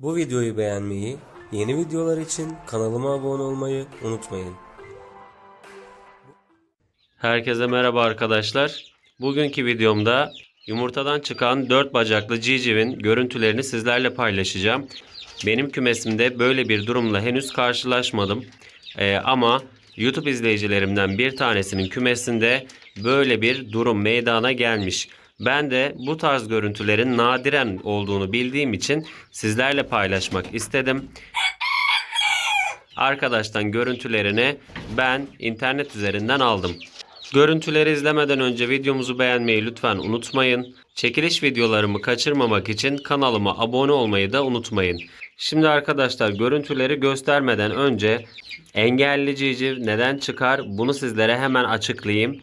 Bu videoyu beğenmeyi, yeni videolar için kanalıma abone olmayı unutmayın. Herkese merhaba arkadaşlar. Bugünkü videomda yumurtadan çıkan 4 bacaklı civcivin görüntülerini sizlerle paylaşacağım. Benim kümesimde böyle bir durumla henüz karşılaşmadım. Ee, ama YouTube izleyicilerimden bir tanesinin kümesinde böyle bir durum meydana gelmiş. Ben de bu tarz görüntülerin nadiren olduğunu bildiğim için sizlerle paylaşmak istedim. Arkadaştan görüntülerini ben internet üzerinden aldım. Görüntüleri izlemeden önce videomuzu beğenmeyi lütfen unutmayın. Çekiliş videolarımı kaçırmamak için kanalıma abone olmayı da unutmayın. Şimdi arkadaşlar görüntüleri göstermeden önce engelli civciv neden çıkar bunu sizlere hemen açıklayayım.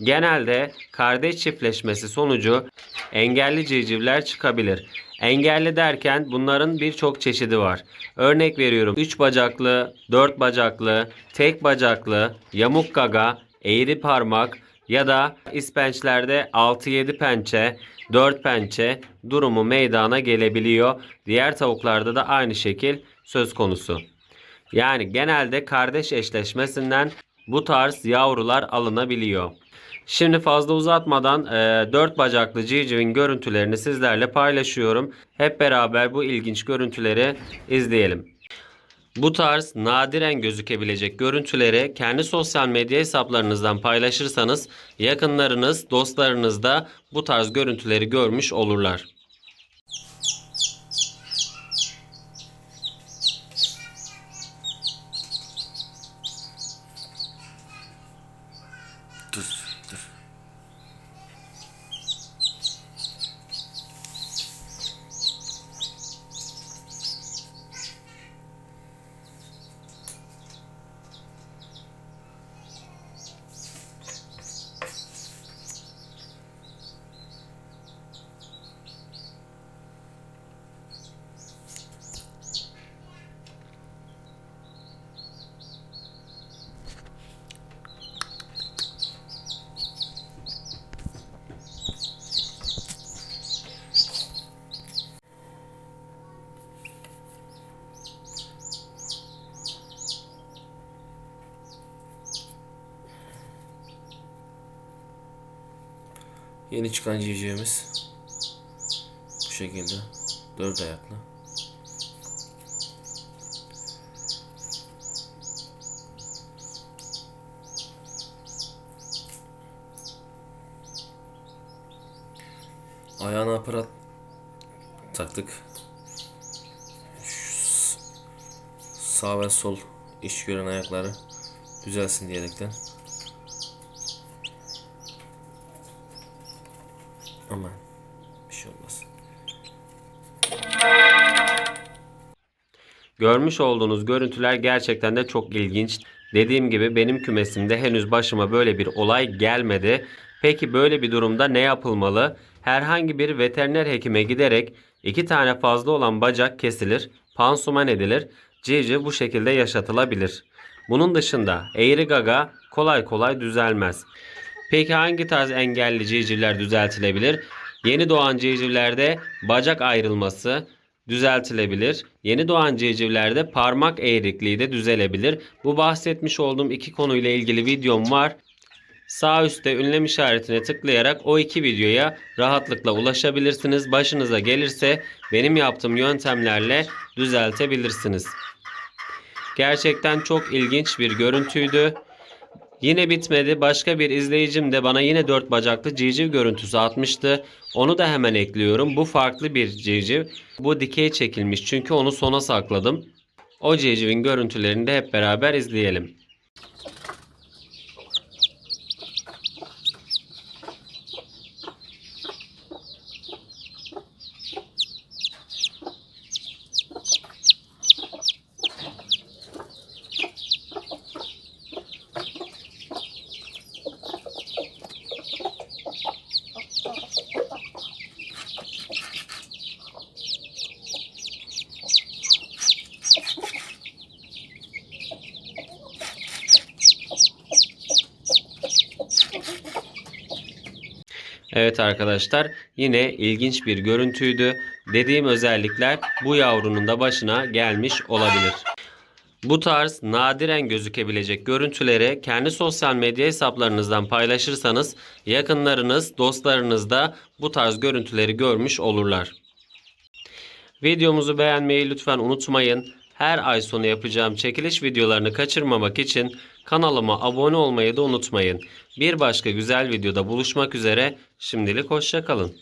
Genelde kardeş çiftleşmesi sonucu engelli civcivler çıkabilir. Engelli derken bunların birçok çeşidi var. Örnek veriyorum 3 bacaklı, 4 bacaklı, tek bacaklı, yamuk gaga, eğri parmak ya da ispençlerde 6-7 pençe, 4 pençe durumu meydana gelebiliyor. Diğer tavuklarda da aynı şekil söz konusu. Yani genelde kardeş eşleşmesinden bu tarz yavrular alınabiliyor. Şimdi fazla uzatmadan 4 bacaklı civcivin görüntülerini sizlerle paylaşıyorum. Hep beraber bu ilginç görüntüleri izleyelim. Bu tarz nadiren gözükebilecek görüntüleri kendi sosyal medya hesaplarınızdan paylaşırsanız yakınlarınız, dostlarınız da bu tarz görüntüleri görmüş olurlar. Yeni çıkan civcivimiz bu şekilde dört ayaklı. Ayağına aparat taktık. Şu sağ ve sol iş gören ayakları düzelsin diyerekten. Aman bir şey olmaz. Görmüş olduğunuz görüntüler gerçekten de çok ilginç. Dediğim gibi benim kümesimde henüz başıma böyle bir olay gelmedi. Peki böyle bir durumda ne yapılmalı? Herhangi bir veteriner hekime giderek iki tane fazla olan bacak kesilir, pansuman edilir, civciv bu şekilde yaşatılabilir. Bunun dışında eğri gaga kolay kolay düzelmez. Peki hangi tarz engelli civcivler düzeltilebilir? Yeni doğan civcivlerde bacak ayrılması düzeltilebilir. Yeni doğan civcivlerde parmak eğrikliği de düzelebilir. Bu bahsetmiş olduğum iki konuyla ilgili videom var. Sağ üstte ünlem işaretine tıklayarak o iki videoya rahatlıkla ulaşabilirsiniz. Başınıza gelirse benim yaptığım yöntemlerle düzeltebilirsiniz. Gerçekten çok ilginç bir görüntüydü. Yine bitmedi. Başka bir izleyicim de bana yine dört bacaklı civciv görüntüsü atmıştı. Onu da hemen ekliyorum. Bu farklı bir civciv. Bu dikey çekilmiş çünkü onu sona sakladım. O civcivin görüntülerini de hep beraber izleyelim. Evet arkadaşlar yine ilginç bir görüntüydü. Dediğim özellikler bu yavrunun da başına gelmiş olabilir. Bu tarz nadiren gözükebilecek görüntüleri kendi sosyal medya hesaplarınızdan paylaşırsanız yakınlarınız, dostlarınız da bu tarz görüntüleri görmüş olurlar. Videomuzu beğenmeyi lütfen unutmayın. Her ay sonu yapacağım çekiliş videolarını kaçırmamak için kanalıma abone olmayı da unutmayın. Bir başka güzel videoda buluşmak üzere. Şimdilik hoşçakalın.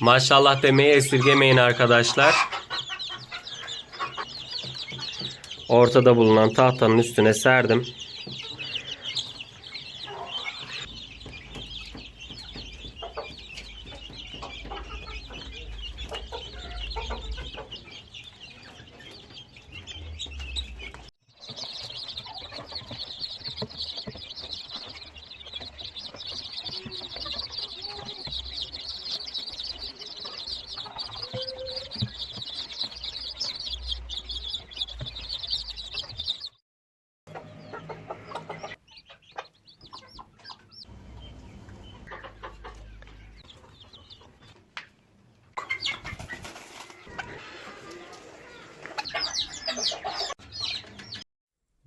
Maşallah demeyi esirgemeyin arkadaşlar. Ortada bulunan tahtanın üstüne serdim.